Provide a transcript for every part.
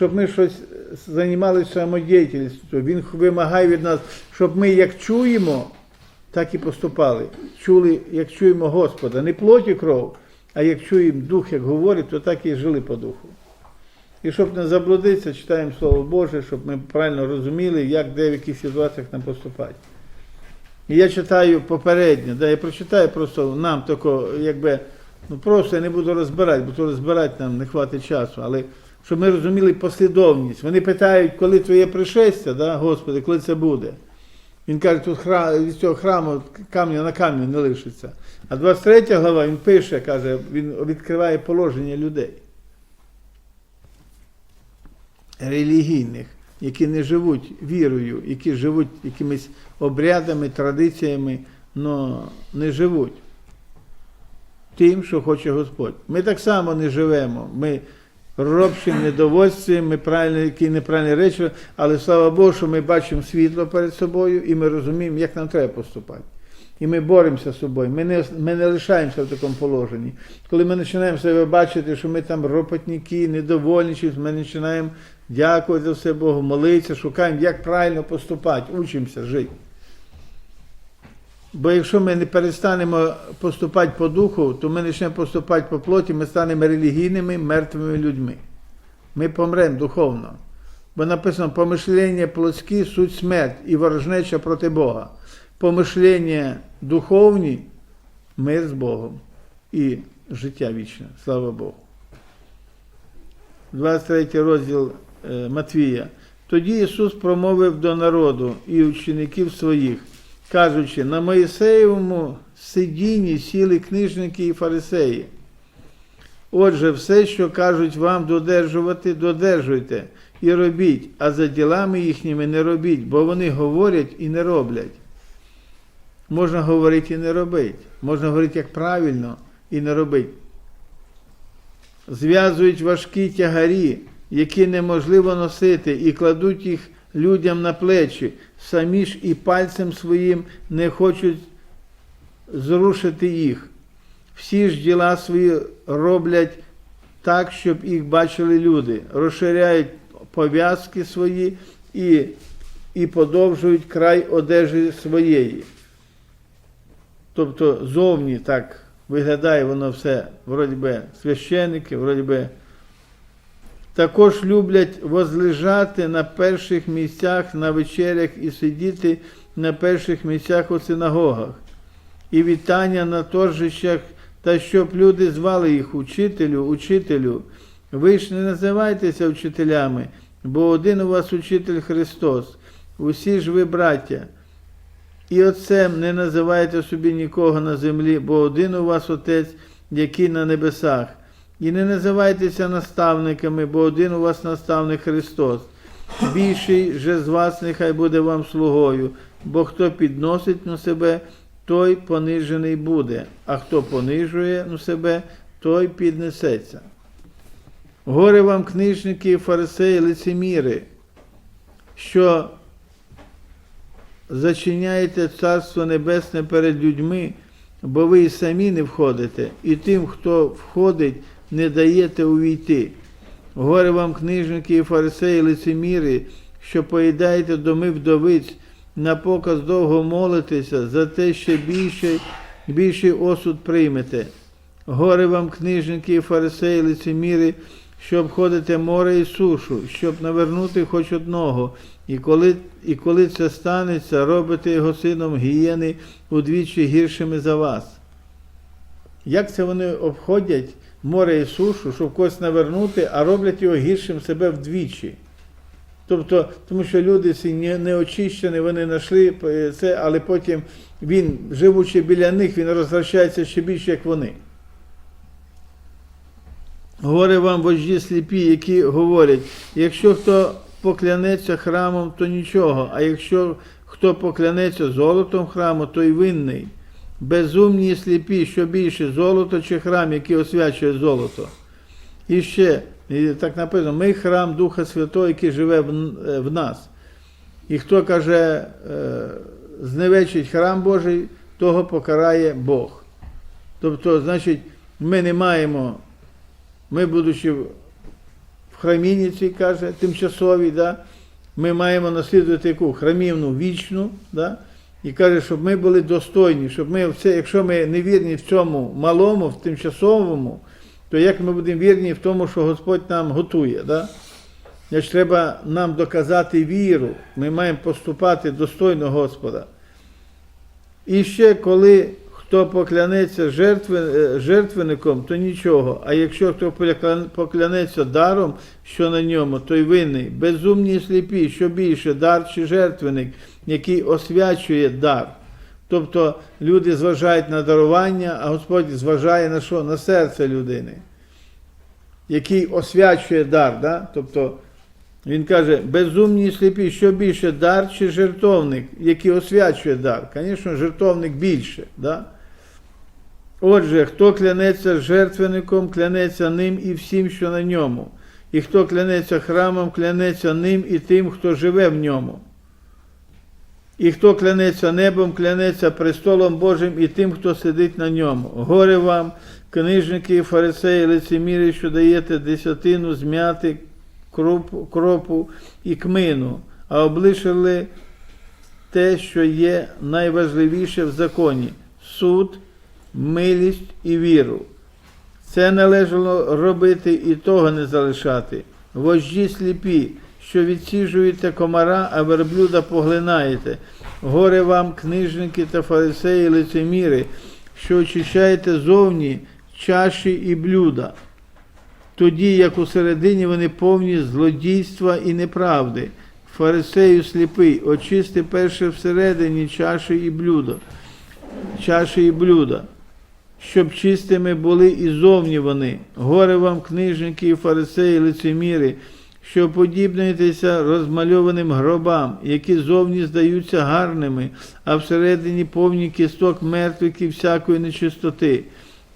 щоб ми щось займалися самодіяльністю. Він вимагає від нас, щоб ми як чуємо, так і поступали. Чули, як чуємо Господа, не плоть і кров, а як чуємо дух, як говорить, то так і жили по духу. І щоб не заблудитися, читаємо Слово Боже, щоб ми правильно розуміли, як де в яких ситуаціях нам поступати. І я читаю попередньо, да, я прочитаю просто нам тако, якби, ну просто я не буду розбирати, бо то розбирати нам не хватить часу, але щоб ми розуміли послідовність. Вони питають, коли твоє пришестя, да, Господи, коли це буде. Він каже, тут храм, від цього храму камня на камінь не лишиться. А 23 глава він пише, каже, він відкриває положення людей. Релігійних, які не живуть вірою, які живуть якимись обрядами, традиціями, але не живуть тим, що хоче Господь. Ми так само не живемо. Ми робчим недовольстві, ми правильно, які неправильні речі, але слава Богу, що ми бачимо світло перед собою і ми розуміємо, як нам треба поступати. І ми боремося з собою. Ми не, ми не лишаємося в такому положенні. Коли ми починаємо себе бачити, що ми там ропотники, недовольні, ми починаємо дякувати за все Богу, молитися, шукаємо, як правильно поступати, учимося жити. Бо якщо ми не перестанемо поступати по духу, то ми почнемо поступати по плоті, ми станемо релігійними, мертвими людьми. Ми помремо духовно. Бо написано, помишлення плотські суть смерть і ворожнеча проти Бога. Помишлення духовні мир з Богом і життя вічне. Слава Богу. 23 розділ е, Матвія. Тоді Ісус промовив до народу і учеників своїх, кажучи, на Моїсеєвому сидінні сіли книжники і фарисеї. Отже, все, що кажуть вам додержувати, додержуйте і робіть, а за ділами їхніми не робіть, бо вони говорять і не роблять. Можна говорити і не робити. Можна говорити як правильно і не робити. Зв'язують важкі тягарі, які неможливо носити, і кладуть їх людям на плечі, самі ж і пальцем своїм не хочуть зрушити їх. Всі ж діла свої роблять так, щоб їх бачили люди, розширяють пов'язки свої і, і подовжують край одежі своєї. Тобто зовні так виглядає воно все, вроді би, священники, вроді би. Також люблять возлежати на перших місцях на вечерях і сидіти на перших місцях у синагогах, і вітання на торжищах, та щоб люди звали їх учителю, учителю. Ви ж не називайтеся вчителями, бо один у вас учитель Христос, усі ж ви браття. І отцем не називайте собі нікого на землі, бо один у вас Отець, який на небесах. І не називайтеся наставниками, бо один у вас наставник Христос. Більший же з вас нехай буде вам слугою, бо хто підносить на себе, той понижений буде, а хто понижує на себе, той піднесеться. Горе вам, книжники, фарисеї, лицеміри, що зачиняєте Царство Небесне перед людьми, бо ви і самі не входите, і тим, хто входить, не даєте увійти. Горе вам, книжники і фарисеї, лицеміри, що поїдаєте доми вдовиць, на показ довго молитеся, за те ще більший, більший осуд приймете. Горе вам, книжники і фарисеї, лицеміри, що обходите море і сушу, щоб навернути хоч одного, і коли, і коли це станеться, робите його сином гієни удвічі гіршими за вас. Як це вони обходять море і сушу, щоб когось навернути, а роблять його гіршим себе вдвічі? Тобто, тому що люди ці не, не очищені, вони знайшли це, але потім він, живучи біля них, він розвращається ще більше, як вони. Горе вам вожді сліпі, які говорять, якщо хто поклянеться храмом, то нічого, а якщо хто поклянеться золотом храму, то й винний. Безумні і сліпі, що більше золото чи храм, який освячує золото. І ще, і так написано, ми храм Духа Святого, який живе в, в нас. І хто каже, е, зневечить храм Божий, того покарає Бог. Тобто, значить, ми не маємо, ми, будучи в в храміні цій каже, тимчасовій, да? ми маємо наслідувати яку храмівну вічну, да? І каже, щоб ми були достойні, щоб ми все, якщо ми не вірні в цьому малому, в тимчасовому, то як ми будемо вірні в тому, що Господь нам готує. Да? Значить, треба нам доказати віру, ми маємо поступати достойно Господа. І ще коли хто поклянеться жертви, е, жертвенником, то нічого. А якщо хто поклянеться даром, що на ньому, той винний, безумні і сліпі, що більше, дар чи жертвенник, який освячує дар. Тобто люди зважають на дарування, а Господь зважає на що? На серце людини, який освячує дар. Да? Тобто він каже, безумні і сліпі, що більше дар чи жертовник, який освячує дар. Звісно, жертовник більше. Да? Отже, хто клянеться жертвенником, клянеться ним і всім, що на ньому. І хто клянеться храмом, клянеться ним і тим, хто живе в ньому. І хто клянеться небом, клянеться престолом Божим і тим, хто сидить на ньому. Горе вам, книжники фарисеї, лицеміри, що даєте десятину змяти кропу, кропу і кмину, а облишили те, що є найважливіше в законі суд, милість і віру. Це належало робити і того не залишати. Вожді сліпі, що відсіжуєте комара, а верблюда поглинаєте. Горе вам, книжники та фарисеї, лицеміри, що очищаєте зовні чаші і блюда, тоді як усередині вони повні злодійства і неправди. Фарисею сліпий, очисти перше всередині чаші і блюда, чаші і блюда, щоб чистими були і зовні вони. Горе вам, книжники і фарисеї, лицеміри, що подібнуєтеся розмальованим гробам, які зовні здаються гарними, а всередині повні кісток мертвих і всякої нечистоти.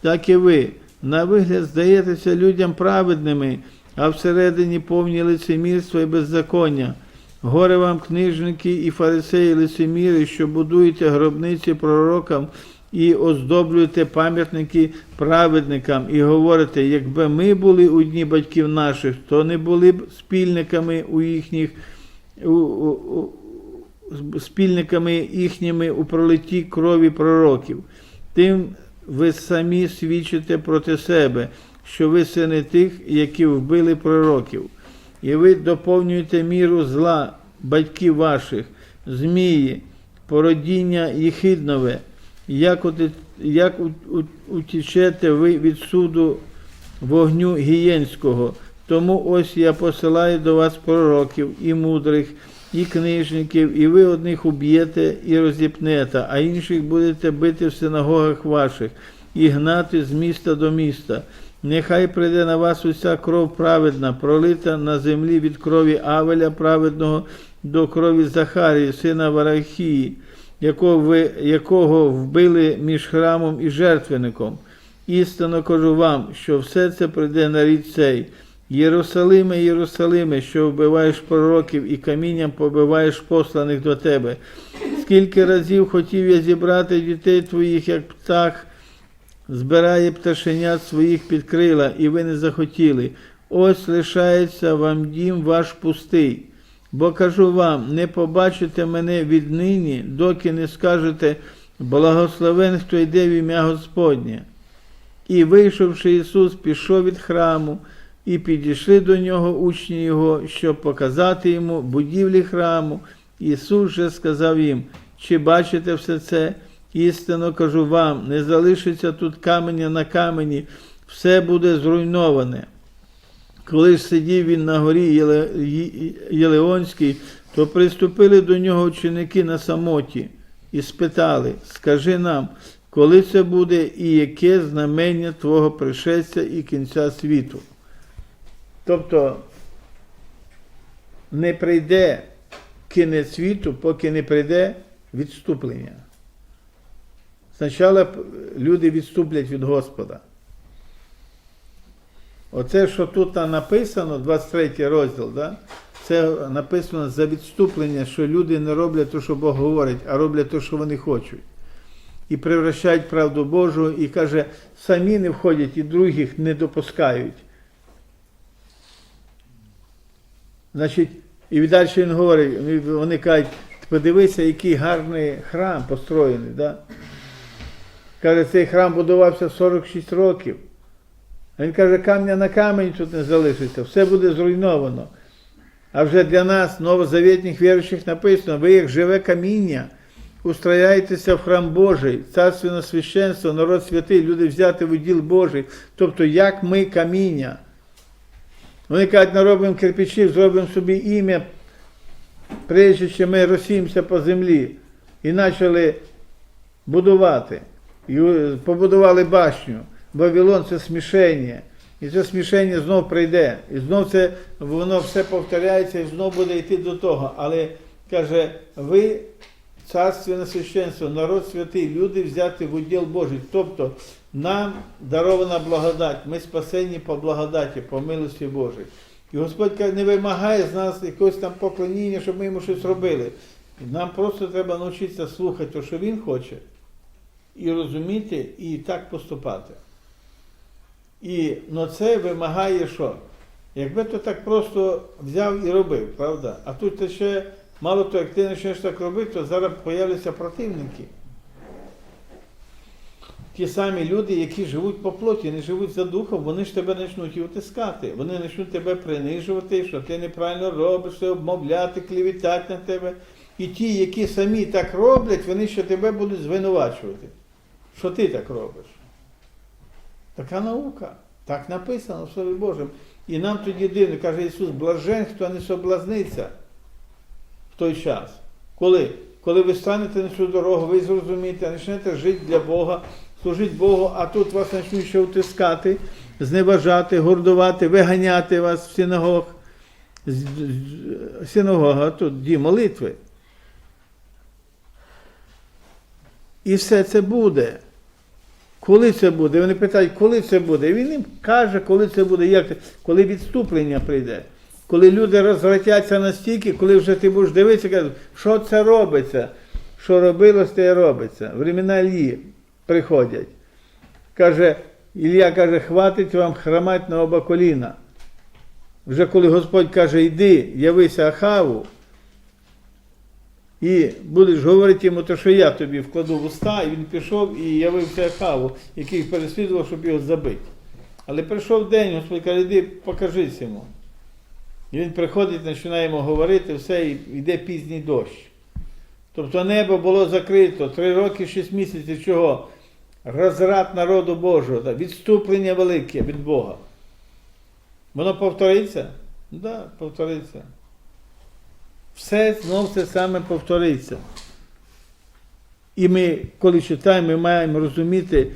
Так і ви, на вигляд здаєтеся людям праведними, а всередині повні лицемірства і беззаконня. Горе вам, книжники і фарисеї, лицеміри, що будуєте гробниці пророкам і оздоблюєте пам'ятники праведникам, і говорите, якби ми були у дні батьків наших, то не були б спільниками у їхніх у, у, спільниками їхніми у пролитті крові пророків. Тим ви самі свідчите проти себе, що ви сини тих, які вбили пророків. І ви доповнюєте міру зла батьків ваших, змії, породіння їхиднове, як, як утічете ви від суду вогню гієнського. Тому ось я посилаю до вас пророків і мудрих, і книжників, і ви одних уб'єте і розіпнете, а інших будете бити в синагогах ваших і гнати з міста до міста. Нехай прийде на вас уся кров праведна, пролита на землі від крові Авеля праведного до крові Захарії, сина Варахії, якого, ви, якого вбили між храмом і жертвенником. Істинно кажу вам, що все це прийде на рід цей. Єрусалиме, Єрусалиме, що вбиваєш пророків і камінням побиваєш посланих до тебе. Скільки разів хотів я зібрати дітей твоїх, як птах, збирає пташенят своїх під крила, і ви не захотіли. Ось лишається вам дім ваш пустий. Бо кажу вам, не побачите мене віднині, доки не скажете благословен, хто йде в ім'я Господнє. І вийшовши Ісус, пішов від храму, і підійшли до нього учні Його, щоб показати йому будівлі храму. Ісус же сказав їм, чи бачите все це? Істинно кажу вам, не залишиться тут каменя на камені, все буде зруйноване. Коли сидів він на горі Єле- Єлеонській, то приступили до нього ученики на самоті і спитали: Скажи нам, коли це буде і яке знамення Твого пришестя і кінця світу? Тобто не прийде кінець світу, поки не прийде відступлення. Спочатку люди відступлять від Господа. Оце, що тут написано, 23 розділ, да? це написано за відступлення, що люди не роблять те, що Бог говорить, а роблять те, що вони хочуть. І превращають правду Божу, і каже, самі не входять і других не допускають. Значить, і далі він говорить, вони кажуть, подивися, який гарний храм построєний. Да? Каже, цей храм будувався 46 років. А він каже, камня на камінь тут не залишиться, все буде зруйновано. А вже для нас, новозавітніх віруючих, написано, ви як живе каміння, устрояєтеся в храм Божий, царственне священство, народ святий, люди взяти в уділ Божий. Тобто, як ми каміння. Вони кажуть, наробимо кирпичів, зробимо собі ім'я, прежде що ми розсіємося по землі і почали будувати. І побудували башню. Вавилон це смішення. І це смішення знов прийде. І знов це воно все повторяється і знов буде йти до того. Але каже, ви царственне священство, народ святий, люди взяти в уділ Божий. Тобто нам дарована благодать, ми спасені по благодаті, по милості Божій. І Господь не вимагає з нас якогось там поклоніння, щоб ми йому щось робили. Нам просто треба навчитися слухати що він хоче, і розуміти, і так поступати. І ну, це вимагає що? Якби то так просто взяв і робив, правда? А тут ти ще, мало того, як ти почнеш так робити, то зараз появляться противники. Ті самі люди, які живуть по плоті, не живуть за духом, вони ж тебе почнуть і утискати. Вони почнуть тебе принижувати, що ти неправильно робиш, обмовляти, клівітати на тебе. І ті, які самі так роблять, вони ще тебе будуть звинувачувати. Що ти так робиш? Така наука. Так написано в Слові Божому. І нам тоді дивно, каже Ісус, блажен, хто не соблазниться в той час. Коли? Коли ви станете на цю дорогу, ви зрозумієте, почнете жити для Бога, служити Богу, а тут вас почнуть ще утискати, зневажати, гордувати, виганяти вас в синагог. Синагога, тут дім молитви. І все це буде. Коли це буде? Вони питають, коли це буде? І він їм каже, коли це буде, як коли відступлення прийде. Коли люди розвратяться настільки, коли вже ти будеш дивитися, кажуть, що це робиться, що робилось, те й робиться. Времена Іллі приходять. Каже, Ілля каже, хватить вам хромати на оба коліна. Вже коли Господь каже, йди, явися Ахаву, і будеш говорити йому те, що я тобі вкладу в уста, і він пішов і явився Ахаву, який переслідував, щоб його забити. Але прийшов день, Господь каже, йди, покажись йому. І він приходить, починає йому говорити, все, і йде пізній дощ. Тобто небо було закрито, три роки, шість місяців чого? Розрад народу Божого, відступлення велике від Бога. Воно повториться? Так, да, повториться. Все знов це саме повториться. І ми, коли читаємо, ми маємо розуміти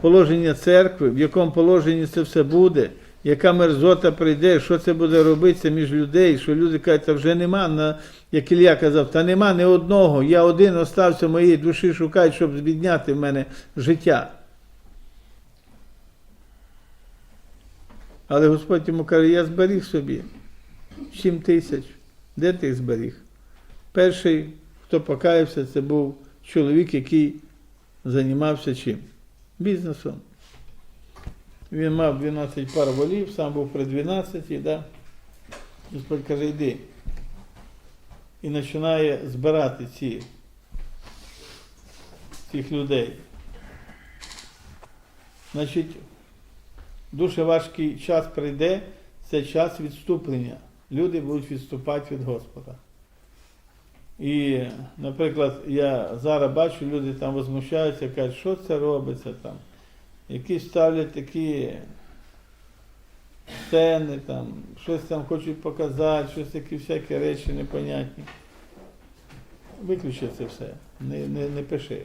положення церкви, в якому положенні це все буде, яка мерзота прийде, що це буде робитися між людей, що люди кажуть, та вже нема, як Ілля казав, та нема ні одного, я один остався моєї душі шукають, щоб звідняти в мене життя. Але Господь йому каже, я зберіг собі 7 тисяч. Де ти їх зберіг? Перший, хто покаявся, це був чоловік, який займався чим? Бізнесом. Він мав 12 пар волів, сам був при 12, да? Господь каже, йди. І починає збирати ці, цих людей. Значить, дуже важкий час прийде, це час відступлення. Люди будуть відступати від Господа. І, наприклад, я зараз бачу, люди там возмущаються, кажуть, що це робиться там. Які ставлять такі сцени, там, щось там хочуть показати, щось такі всякі речі непонятні. Виключи це все, не, не, не пиши.